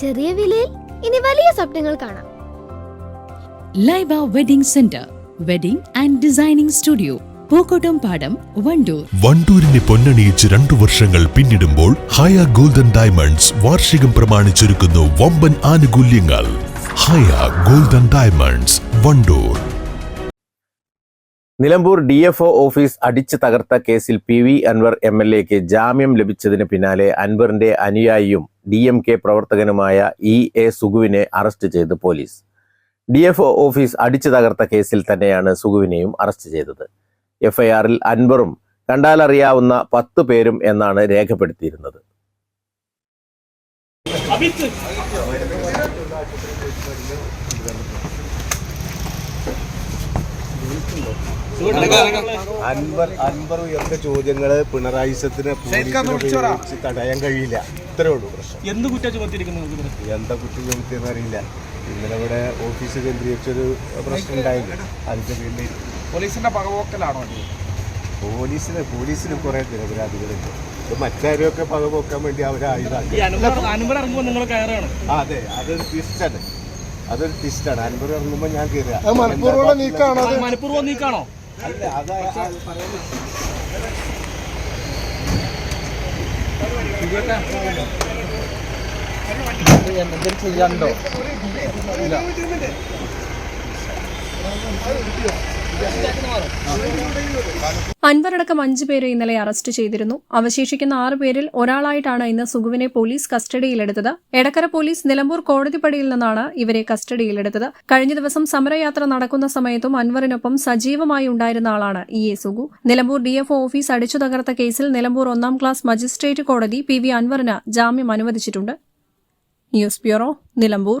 ചെറിയ വിലയിൽ ഇനി വലിയ സ്വപ്നങ്ങൾ കാണാം. Laiba wedding centre wedding and designing studio Pookkottumpadam Wandoor. വണ്ടൂരിനെ പൊന്നണിയിച്ച് രണ്ടു വർഷങ്ങൾ പിന്നിടുമ്പോൾ ഹയ ഗോൾഡൻ ഡയമണ്ട്സ് വാർഷികം പ്രമാണിച്ചൊരുക്കുന്നു വമ്പൻ ആനുകൂല്യങ്ങൾ. Haya golden diamonds Wandoor. Nilambur D F O office അടിച്ചു തകർത്ത കേസിൽ P V Anvar M L എക്ക് ജാമ്യം ലഭിച്ചതിന് പിന്നാലെ അൻവറിന്റെ അനുയായിയും ഡി എം കെ പ്രവർത്തകനുമായ ഇ എ സുഗുവിനെ അറസ്റ്റ് ചെയ്ത് police. D F O office അടിച്ചു തകർത്ത കേസിൽ തന്നെയാണ് സുഗുവിനെയും അറസ്റ്റ് ചെയ്തത്. എഫ്ഐആറിൽ അൻവറും കണ്ടാലറിയാവുന്ന പത്ത് പേരും എന്നാണ് രേഖപ്പെടുത്തിയിരുന്നത്. അൻവർ അൻവർ ഉയർന്ന ചോദ്യങ്ങൾ പിണറായി സത്തിന് തടയാൻ കഴിയില്ല. ഇത്രേ ഉള്ളൂ പ്രശ്നം. എന്ത് കുറ്റ ചുമത്തിയിരിക്കുന്നു എന്താ കുറ്റം ചുമത്തിയെന്ന് അറിയില്ല. ഇന്നലെ ഇവിടെ ഓഫീസ് കേന്ദ്രീകരിച്ചൊരു പ്രശ്നം ഉണ്ടായില്ല? അതിന്റെ പേരിൽ പോലീസിന്റെ പകപോക്കലാണോ? പോലീസിന് പോലീസിന് കുറെ നിരപരാധികളുണ്ട്. മറ്റാരെയൊക്കെ പകപോക്കാൻ വേണ്ടി അവരെ ഈ ആയുധാക്കി അനുമർ അനുമർ ഇറങ്ങുമ്പോൾ നിങ്ങൾ കയറാണ് ആ, അതെ. അതൊരു ട്വിസ്റ്റാണ് അതൊരു ട്വിസ്റ്റാണ് അൻവർ ഇറങ്ങുമ്പോൾ ഞാൻ കയറുക. മനഃപൂർവമുള്ള നീക്കാണോ അതാ? മനഃപൂർവം നീക്കാണോ ചെയ്യാനുണ്ടോ ഇല്ല അൻവറടക്കം അഞ്ചു പേരെ ഇന്നലെ അറസ്റ്റ് ചെയ്തിരുന്നു. അവശേഷിക്കുന്ന ആറു പേരിൽ ഒരാളായിട്ടാണ് ഇന്ന് സുഗുവിനെ പോലീസ് കസ്റ്റഡിയിലെടുത്തത്. എടക്കര പോലീസ് നിലമ്പൂർ കോടതിപ്പടിയിൽ നിന്നാണ് ഇവരെ കസ്റ്റഡിയിലെടുത്തത്. കഴിഞ്ഞ ദിവസം സമരയാത്ര നടക്കുന്ന സമയത്തും അൻവറിനൊപ്പം സജീവമായി ഉണ്ടായിരുന്ന ആളാണ് E A Sugu. Nilambur DFO office അടിച്ചു തകർത്ത കേസിൽ നിലമ്പൂർ ഒന്നാം ക്ലാസ് മജിസ്ട്രേറ്റ് കോടതി പി വി അൻവറിന് ജാമ്യം അനുവദിച്ചിട്ടുണ്ട്. News bureau Nilambur.